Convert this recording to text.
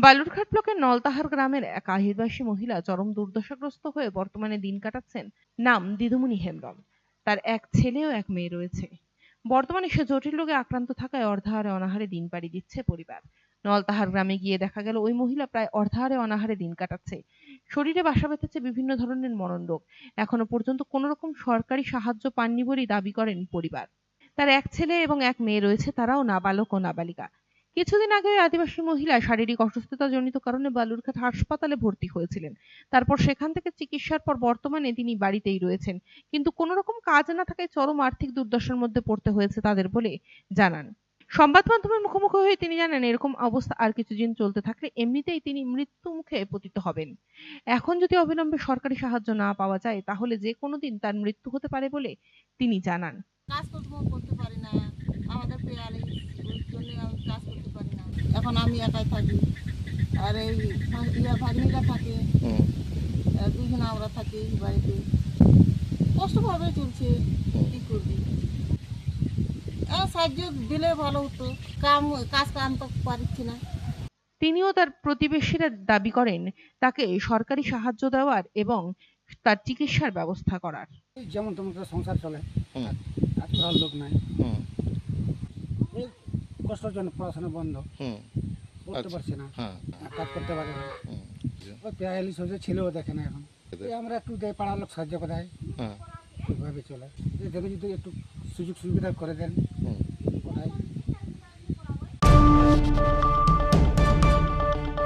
বালুরঘাট ব্লকের নলতাহার গ্রামের এক আহিরবাসী মহিলা চরম দুর্দশাগ্রস্ত হয়ে বর্তমানে দিন কাটাচ্ছেন নাম দিদুমণি হেমব্রম। তার এক ছেলে ও এক মেয়ে রয়েছে। বর্তমানে সে জটিল রোগে আক্রান্ত থাকায় অর্ধাহারে অনাহারে দিন পাড়ি দিচ্ছে পরিবার। নলতাহার গ্রামে গিয়ে দেখা গেল, ওই মহিলা প্রায় অর্ধাহারে অনাহারে দিন কাটাচ্ছে। শরীরে বাসা বেঁধেছে বিভিন্ন ধরনের মরণ রোগ। এখনও পর্যন্ত কোনো রকম সরকারি সাহায্য পাননি বলেই দাবি করেন পরিবার। তার এক ছেলে এবং এক মেয়ে রয়েছে, তারাও নাবালক ও নাবালিকা। কিছুদিন আগে আদিবাসী মহিলা শারীরিক অসুস্থতাজনিত কারণে বালুরঘাট হাসপাতালে ভর্তি হয়েছিলেন। তারপর সেখান থেকে চিকিৎসার পর বর্তমানে তিনি বাড়িতেই রয়েছেন। কিন্তু কোনো রকম কাজ না থাকায় চরম আর্থিক দুর্দশার মধ্যে পড়তে হয়েছে তাদের বলে জানান। সংবাদ মাধ্যমের মুখোমুখি হয়ে তিনি জানান, এরকম অবস্থা আর কিছুদিন চলতে থাকলে এমনিতেই তিনি মৃত্যু মুখে পতিত হবেন। এখন যদি অবিলম্বে সরকারি সাহায্য না পাওয়া যায়, তাহলে যে কোনো দিন তার মৃত্যু হতে পারে বলে তিনি জানান। কাজকর্ম করতে পারি না। আমাদের পেয়ারে ওই জন্য আমি কাজ করতে পারি না এখন আমি একাই থাকি। আর এই ইয়া ভাগ্নিরা থাকে দুজনে আমরা থাকি বাড়িতে। কষ্টভাবে চলছে কি করবি? সাহায্য দিলে ভালো হতো কাম কাজ কাম তো পারছি না। তিনিও তার প্রতিবেশীরা দাবি করেন তাকে সরকারি সাহায্য দেওয়ার এবং তার চিকিৎসার ব্যবস্থা করার। যেমন তেমন করে সংসার চলে লোক নাই। হুম। কষ্টের জন্য পড়াশোনা বন্ধ। হুম। পড়তে পারছে না। হ্যাঁ কাজ করতে পারে না। পেয়ালি সোজা ছেলেও দেখে না এখন। আমরা একটু দেয় পাড়ার লোক সাহায্য করে দেয়। ওইভাবে চলে। দেখে যদি একটু সুযোগ সুবিধা করে দেন। হুম।